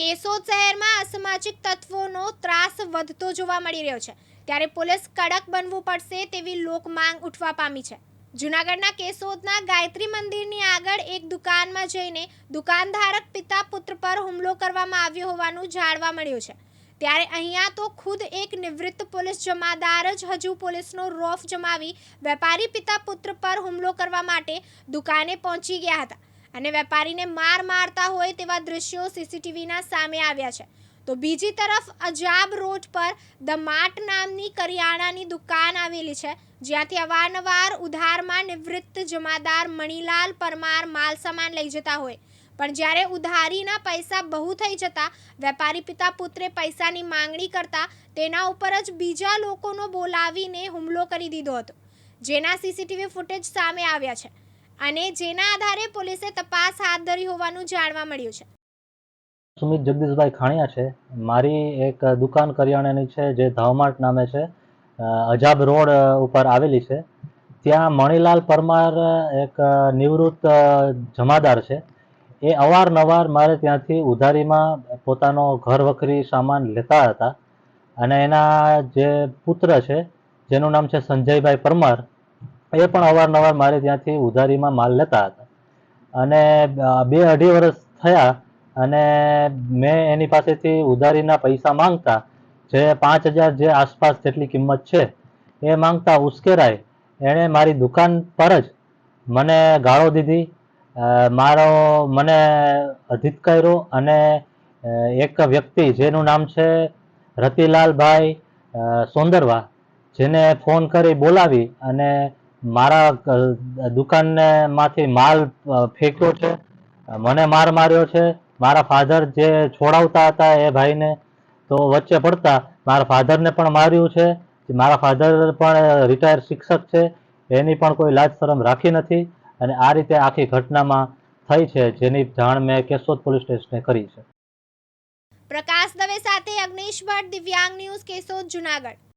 કેશોદ શહેરમાં અસામાજિક તત્વોનો ત્રાસ વધતો જોવા મળી રહ્યો છે. ત્યારે પોલીસ કડક બનવું પડશે તેવી લોક માંગ ઉઠવા પામી છે. જૂનાગઢના કેશોદના ગાયત્રી મંદિરની આગળ એક દુકાનમાં જઈને દુકાનધારક પિતા પુત્ર પર હુમલો કરવામાં આવ્યો હોવાનું જાણવા મળ્યું છે. ત્યારે અહીંયા તો ખુદ એક નિવૃત્ત પોલીસ જમાદાર જ હજુ પોલીસનો રોફ જમાવી વેપારી પિતા પુત્ર પર હુમલો કરવા માટે દુકાને પહોંચી ગયા હતા. અને વેપારીને માર મારતા હોય તેવા દ્રશ્યો સીસીટીવીના સામે આવ્યા છે. તો બીજી તરફ અજાબ રોડ પર ધ માર્ટ નામની કરિયાણાની દુકાન આવેલી છે. જ્યાંથી અવારનવાર ઉધારમાં નિવૃત્ત જમાદાર મણીલાલ પરમાર માલ સામાન લઈ જતા હોય. પણ જ્યારે ઉધારીના પૈસા બહુ થઈ જતા, વેપારી પિતા પુત્રે પૈસાની માંગણી કરતા તેના ઉપર જ બીજા લોકોનો બોલાવીને હુમલો કરી દીધો હતો. જેના સીસીટીવી ફૂટેજ સામે આવ્યા છે. અને જેના આધારે પોલીસે તપાસ હાથ ધરી હોવાનું જાણવા મળ્યું છે. સુમિત જગદીશભાઈ ખાણિયા છે. મારી એક દુકાન કરિયાણાની છે, જે ધાવમાર્ટ નામે છે. અજાબ રોડ ઉપર આવેલી છે. ત્યાં મણિલાલ પરમાર એક નિવૃત્ત જમાદાર છે. એ અવારનવાર મારે ત્યાંથી ઉધારીમાં પોતાનો ઘર વખરી સામાન લેતા હતા. અને એના જે પુત્ર છે, જેનું નામ છે સંજયભાઈ પરમાર એ પણ અવારનવાર મારે ત્યાંથી ઉધારીમાં માલ લેતા હતા. અને બે અઢી વર્ષ થયા અને મેં એની પાસેથી ઉધારીના પૈસા માંગતા, જે પાંચ હજાર જે આસપાસ જેટલી કિંમત છે, એ માંગતા ઉશ્કેરાય. એણે મારી દુકાન પર જ મને ગાળો દીધી મારો મને અધિકાર્યો અને એક વ્યક્તિ જેનું નામ છે રતિલાલભાઈ સોંદરવા, જેને ફોન કરી બોલાવી અને મારા દુકાનને માંથી માલ ફેંક્યો છે. મને માર માર્યો છે. મારા ફાધર જે છોડાવતા હતા એ ભાઈને તો વચ્ચે પડતા મારા ફાધરને પણ માર્યું છે. મારા ફાધર પણ રિટાયર શિક્ષક છે. એની પણ કોઈ લાજ શરમ રાખી નથી અને આ રીતે આખી ઘટનામાં થઈ છે જેની જાણ મેં કેશોદ પોલીસ સ્ટેશને કરી છે. પ્રકાશ દવે સાથે અગ્નેશ ભટ્ટ, દિવ્યાંગ ન્યૂઝ, કેશોદ, જુનાગઢ.